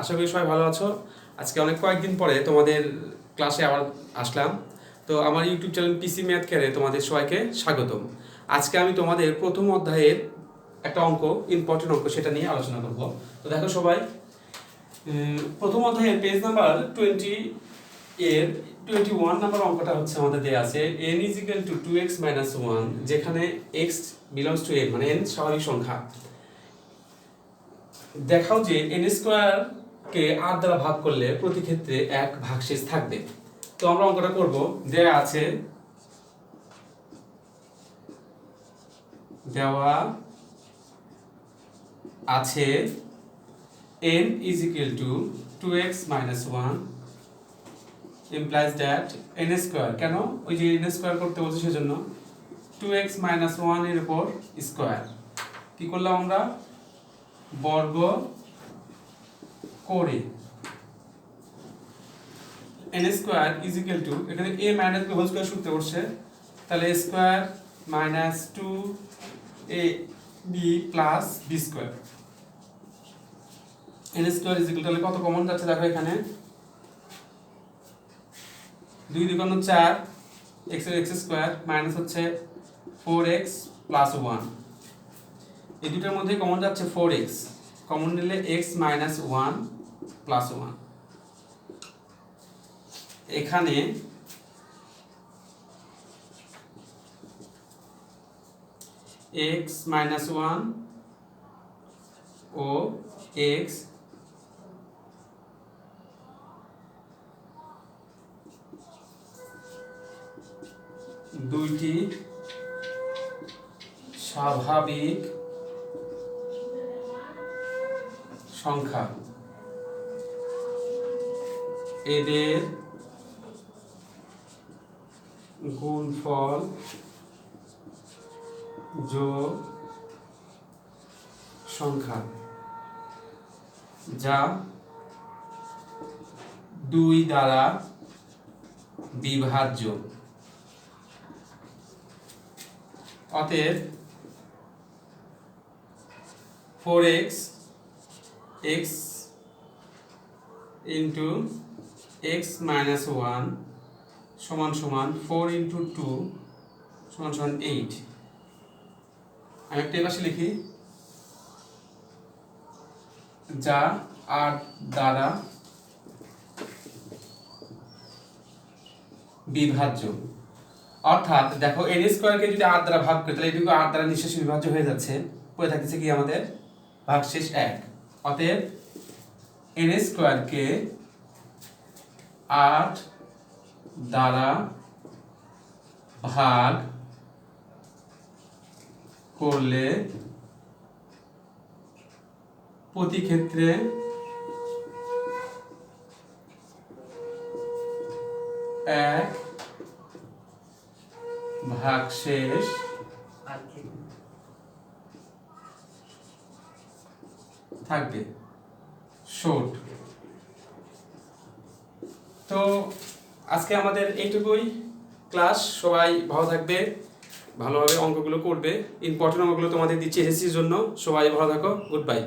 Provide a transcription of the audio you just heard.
আশা করি সবাই ভালো আছো। আজকে অনেক কয়েকদিন পরে তোমাদের ক্লাসে আবার আসলাম। তো আমার ইউটিউব চ্যানেল পিসি ম্যাথ ক্যারে তোমাদের সবাইকে স্বাগতম। আজকে আমি তোমাদের প্রথম অধ্যায়ের একটা অঙ্ক ইম্পর্টেন্ট অঙ্ক সেটা নিয়ে আলোচনা করব। তো দেখো সবাই প্রথম অধ্যায়ের পেজ নাম্বার টোয়েন্টি এর টোয়েন্টি ওয়ান নাম্বার অঙ্কটা হচ্ছে আমাদের দেওয়া আছে। N is equal to two x minus one যেখানে এক্স বিলংস টু এন মানে এন স্বাভাবিক সংখ্যা। দেখাও যে এন স্কোয়ার কে আট দ্বারা ভাগ করলে প্রতি ক্ষেত্রে এক ভাগশেষ থাকবে। তো আমরা অঙ্কটা করব। দেয়া আছে, দেওয়া আছে n is equal to 2x minus 1 implies that n square কেন? ওই যে n স্কয়ার করতে বলছে সেজন্য। 2x minus 1 এর উপর স্কয়ার কি করলাম আমরা? বর্গ করে। N square is equal to এখানে a minus b whole square সূত্রে বসছে তাহলে a square minus two a b plus b square n square is equal to কত কমন যাচ্ছে দেখো এখানে? দুই দুগুণ চার এক্সের এক্স স্কোয়ার মাইনাস হচ্ছে ফোর এক্স প্লাস ওয়ান এই দুটোর মধ্যে কমন যাচ্ছে ফোর এক্স কমন নিলে x minus one plus one এখানে এক্স মাইনাস ওয়ান ও এক্স দুইটি স্বাভাবিক সংখ্যা। এদের গুণফল যোগ সংখ্যা যা দুই দ্বারা বিভাজ্য। অতএব four x x into x minus one সমান সমান ফোর ইন্টু টু সমান সমান এইট আমি একটা এপাশে লিখি, যা আট দ্বারা বিভাজ্য। অর্থাৎ দেখো এন স্কোয়ারকে যদি আট দ্বারা ভাগ করি, তাহলে এটুকু আট দ্বারা নিঃশেষ বিভাজ্য হয়ে যাচ্ছে। পড়ে থাকতেছে কি আমাদের? ভাগশেষ এক। অতএব এন স্কোয়ারকে আট দ্বারা ভাগ করলে প্রতি ক্ষেত্রে এক ভাগশেষ থাকবে। শোট তো আজকে আমাদের এইটুকুই ক্লাস। সবাই ভালো থাকবে, ভালোভাবে অঙ্কগুলো করবে। ইম্পর্টেন্ট অঙ্কগুলো তোমাদের দিচ্ছি এসএসসির জন্য। সবাই ভালো থাকো। Good bye